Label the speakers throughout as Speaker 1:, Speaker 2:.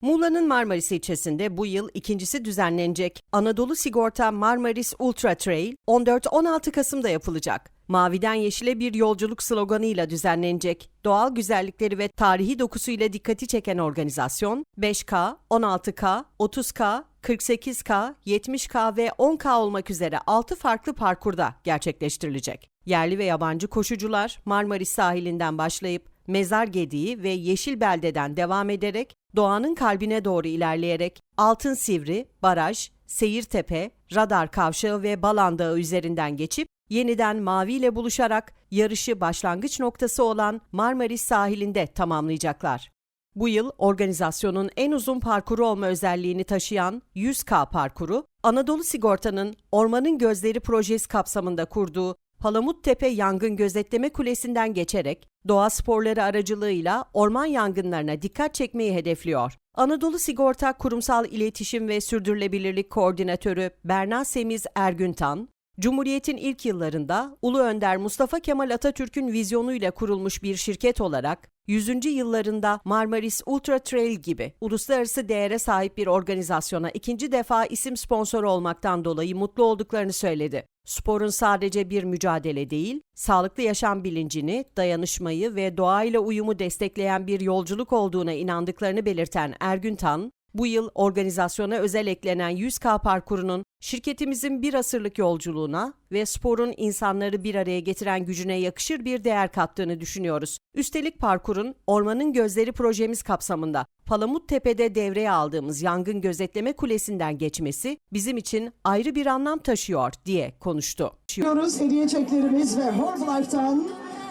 Speaker 1: Muğla'nın Marmaris ilçesinde bu yıl ikincisi düzenlenecek Anadolu Sigorta Marmaris Ultra Trail 14-16 Kasım'da yapılacak. Maviden Yeşile bir yolculuk sloganıyla düzenlenecek. Doğal güzellikleri ve tarihi dokusuyla dikkati çeken organizasyon 5K, 16K, 30K, 48K, 70K ve 10K olmak üzere 6 farklı parkurda gerçekleştirilecek. Yerli ve yabancı koşucular Marmaris sahilinden başlayıp Mezar Gediği ve Yeşil Belde'den devam ederek doğanın kalbine doğru ilerleyerek Altın Sivri, Baraj, Seyirtepe, Radar Kavşağı ve Balan Dağı üzerinden geçip yeniden Mavi ile buluşarak yarışı başlangıç noktası olan Marmaris sahilinde tamamlayacaklar. Bu yıl organizasyonun en uzun parkuru olma özelliğini taşıyan 100K parkuru, Anadolu Sigorta'nın Ormanın Gözleri projesi kapsamında kurduğu Palamuttepe Yangın Gözetleme Kulesi'nden geçerek doğa sporları aracılığıyla orman yangınlarına dikkat çekmeyi hedefliyor. Anadolu Sigorta Kurumsal İletişim ve Sürdürülebilirlik Koordinatörü Berna Semiz Ergüntan, Cumhuriyet'in ilk yıllarında Ulu Önder Mustafa Kemal Atatürk'ün vizyonuyla kurulmuş bir şirket olarak 100. yıllarında Marmaris Ultra Trail gibi uluslararası değere sahip bir organizasyona ikinci defa isim sponsoru olmaktan dolayı mutlu olduklarını söyledi. Sporun sadece bir mücadele değil, sağlıklı yaşam bilincini, dayanışmayı ve doğayla uyumu destekleyen bir yolculuk olduğuna inandıklarını belirten Ergün Tan, bu yıl organizasyona özel eklenen 100K parkurunun şirketimizin bir asırlık yolculuğuna ve sporun insanları bir araya getiren gücüne yakışır bir değer kattığını düşünüyoruz. Üstelik parkurun Ormanın Gözleri projemiz kapsamında Palamuttepe'de devreye aldığımız yangın gözetleme kulesinden geçmesi bizim için ayrı bir anlam taşıyor diye konuştu.
Speaker 2: Diyoruz hediye çeklerimiz ve Horblife'tan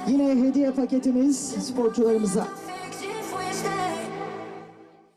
Speaker 2: yine hediye paketimiz sporcularımıza.